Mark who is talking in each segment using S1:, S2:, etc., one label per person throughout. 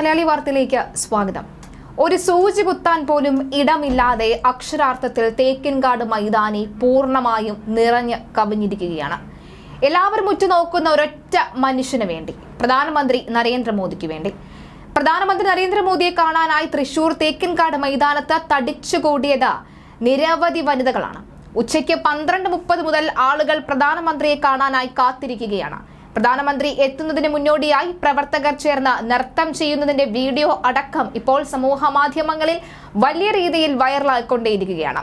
S1: മലയാളി വാർത്തയിലേക്ക് സ്വാഗതം. ഒരു സൂചി കുത്താൻ പോലും ഇടമില്ലാതെ അക്ഷരാർത്ഥത്തിൽ തേക്കിൻകാട് മൈതാനി പൂർണമായും നിറഞ്ഞ് കവിഞ്ഞിരിക്കുകയാണ്. എല്ലാവരും ഉറ്റുനോക്കുന്ന ഒരൊറ്റ മനുഷ്യന് വേണ്ടി പ്രധാനമന്ത്രി നരേന്ദ്രമോദിക്ക് വേണ്ടി. പ്രധാനമന്ത്രി നരേന്ദ്രമോദിയെ കാണാനായി തൃശൂർ തേക്കിൻകാട് മൈതാനത്ത് തടിച്ചുകൂടിയത് നിരവധി വനിതകളാണ്. ഉച്ചയ്ക്ക് പന്ത്രണ്ട് മുപ്പത് മുതൽ ആളുകൾ പ്രധാനമന്ത്രിയെ കാണാനായി കാത്തിരിക്കുകയാണ്. പ്രധാനമന്ത്രി എത്തുന്നതിന് മുന്നോടിയായി പ്രവർത്തകർ ചേർന്ന് നൃത്തം ചെയ്യുന്നതിന്റെ വീഡിയോ അടക്കം ഇപ്പോൾ സമൂഹ മാധ്യമങ്ങളിൽ വലിയ രീതിയിൽ വൈറലായിക്കൊണ്ടേയിരിക്കുകയാണ്.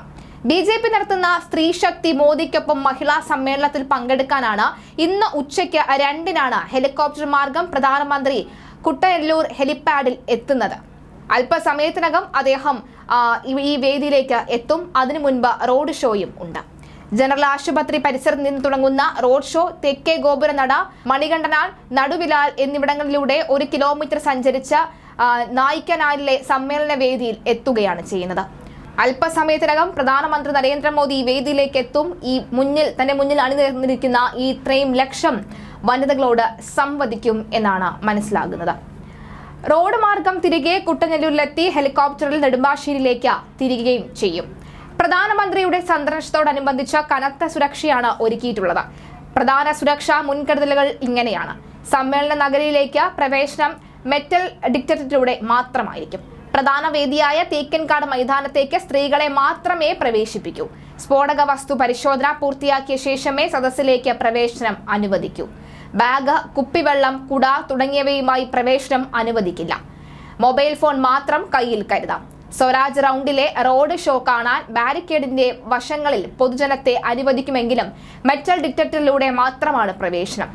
S1: ബി ജെ പി നടത്തുന്ന സ്ത്രീശക്തി മോദിക്കൊപ്പം മഹിളാ സമ്മേളനത്തിൽ പങ്കെടുക്കാനാണ് ഇന്ന് ഉച്ചയ്ക്ക് രണ്ടിനാണ് ഹെലികോപ്റ്റർ മാർഗം പ്രധാനമന്ത്രി കുട്ടയല്ലൂർ ഹെലിപാഡിൽ എത്തുന്നത്. അല്പസമയത്തിനകം അദ്ദേഹം ഈ വേദിയിലേക്ക് എത്തും. അതിനു മുൻപ് റോഡ് ഷോയും ഉണ്ട്. ജനറൽ ആശുപത്രി പരിസരത്ത് നിന്ന് തുടങ്ങുന്ന റോഡ് ഷോ തെക്കേ ഗോപുരനട മണികണ്ഠനാൽ നടുവിലാൽ എന്നിവിടങ്ങളിലൂടെ ഒരു കിലോമീറ്റർ സഞ്ചരിച്ച നായിക്കനാലിലെ സമ്മേളന വേദിയിൽ എത്തുകയാണ് ചെയ്യുന്നത്. അല്പസമയത്തിനകം പ്രധാനമന്ത്രി നരേന്ദ്രമോദി ഈ വേദിയിലേക്ക് എത്തും. ഈ മുന്നിൽ തന്റെ മുന്നിൽ അണിനിരന്നിരിക്കുന്ന ഈ ഇത്രയും ലക്ഷം വനിതകളോട് സംവദിക്കും എന്നാണ് മനസ്സിലാകുന്നത്. റോഡ് മാർഗം തിരികെ കുട്ടനെല്ലൂരിലെത്തി ഹെലികോപ്റ്ററിൽ നെടുമ്പാശ്ശേരിയിലേക്ക് തിരികുകയും ചെയ്യും. പ്രധാനമന്ത്രിയുടെ സന്ദർശനത്തോടനുബന്ധിച്ച് കനത്ത സുരക്ഷയാണ് ഒരുക്കിയിട്ടുള്ളത്. പ്രധാന സുരക്ഷാ മുൻകരുതലുകൾ ഇങ്ങനെയാണ്. സമ്മേളന നഗരിയിലേക്ക് പ്രവേശനം മെറ്റൽ ഡിറ്റക്ടറിലൂടെ മാത്രമായിരിക്കും. പ്രധാന വേദിയായ തേക്കൻകാട് മൈതാനത്തേക്ക് സ്ത്രീകളെ മാത്രമേ പ്രവേശിപ്പിക്കൂ. സ്ഫോടക വസ്തു പരിശോധന പൂർത്തിയാക്കിയ ശേഷമേ സദസ്സിലേക്ക് പ്രവേശനം അനുവദിക്കൂ. ബാഗ് കുപ്പിവെള്ളം കുട തുടങ്ങിയവയുമായി പ്രവേശനം അനുവദിക്കില്ല. മൊബൈൽ ഫോൺ മാത്രം കയ്യിൽ കരുതാം. സ്വരാജ് റൗണ്ടിലെ റോഡ് ഷോ കാണാൻ ബാരിക്കേഡിന്റെ വശങ്ങളിൽ പൊതുജനത്തെ അനുവദിക്കുമെങ്കിലും മെറ്റൽ ഡിറ്റക്ടറിലൂടെ മാത്രമാണ് പ്രവേശനം.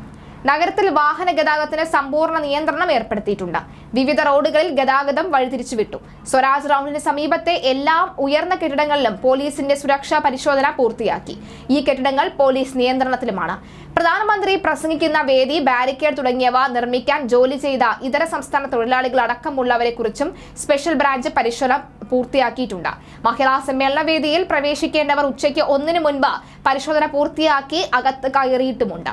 S1: നഗരത്തിൽ വാഹന ഗതാഗതത്തിന് സമ്പൂർണ നിയന്ത്രണം ഏർപ്പെടുത്തിയിട്ടുണ്ട്. വിവിധ റോഡുകളിൽ ഗതാഗതം വഴിതിരിച്ചുവിട്ടു. സ്വരാജ് റൗണ്ടിന് സമീപത്തെ എല്ലാ ഉയർന്ന കെട്ടിടങ്ങളിലും പോലീസിന്റെ സുരക്ഷാ പരിശോധന പൂർത്തിയാക്കി. ഈ കെട്ടിടങ്ങൾ പോലീസ് നിയന്ത്രണത്തിലുമാണ്. പ്രധാനമന്ത്രി പ്രസംഗിക്കുന്ന വേദി ബാരിക്കേഡ് തുടങ്ങിയവ നിർമ്മിക്കാൻ ജോലി ചെയ്ത ഇതര സംസ്ഥാന തൊഴിലാളികൾ അടക്കമുള്ളവരെ കുറിച്ചും സ്പെഷ്യൽ ബ്രാഞ്ച് പരിശോധന പൂർത്തിയാക്കിയിട്ടുണ്ട്. മഹിളാ സമ്മേളന വേദിയിൽ പ്രവേശിക്കേണ്ടവർ ഉച്ചയ്ക്ക് ഒന്നിനു മുൻപ് പരിശോധന പൂർത്തിയാക്കി അകത്ത് കയറിയിട്ടുമുണ്ട്.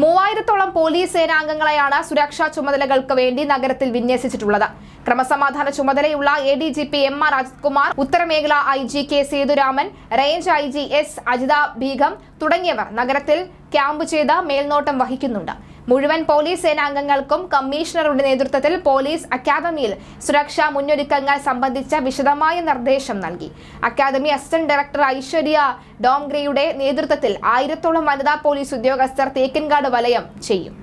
S1: മൂവായിരത്തോളം പോലീസ് സേനാംഗങ്ങളെയാണ് സുരക്ഷാ ചുമതലകൾക്ക് വേണ്ടി നഗരത്തിൽ വിന്യസിച്ചിട്ടുള്ളത്. ക്രമസമാധാന ചുമതലയുള്ള A D G P M R Ajithkumar ഉത്തരമേഖല I G K Sethuraman range I G S Ajitha Begum തുടങ്ങിയവർ നഗരത്തിൽ ക്യാമ്പ് ചെയ്ത് മേൽനോട്ടം വഹിക്കുന്നുണ്ട്. മുഴുവൻ പോലീസ് സേനാംഗങ്ങൾക്കും കമ്മീഷണറുടെ നേതൃത്വത്തിൽ പോലീസ് അക്കാദമിയിൽ സുരക്ഷാ മുന്നൊരുക്കങ്ങൾ സംബന്ധിച്ച വിശദമായ നിർദ്ദേശം നൽകി. അക്കാദമി അസിസ്റ്റന്റ് ഡയറക്ടർ ഐശ്വര്യ ഡോംഗ്രയുടെ നേതൃത്വത്തിൽ ആയിരത്തോളം വനിതാ പോലീസ് ഉദ്യോഗസ്ഥർ തേക്കിൻകാട് വലയം ചെയ്യും.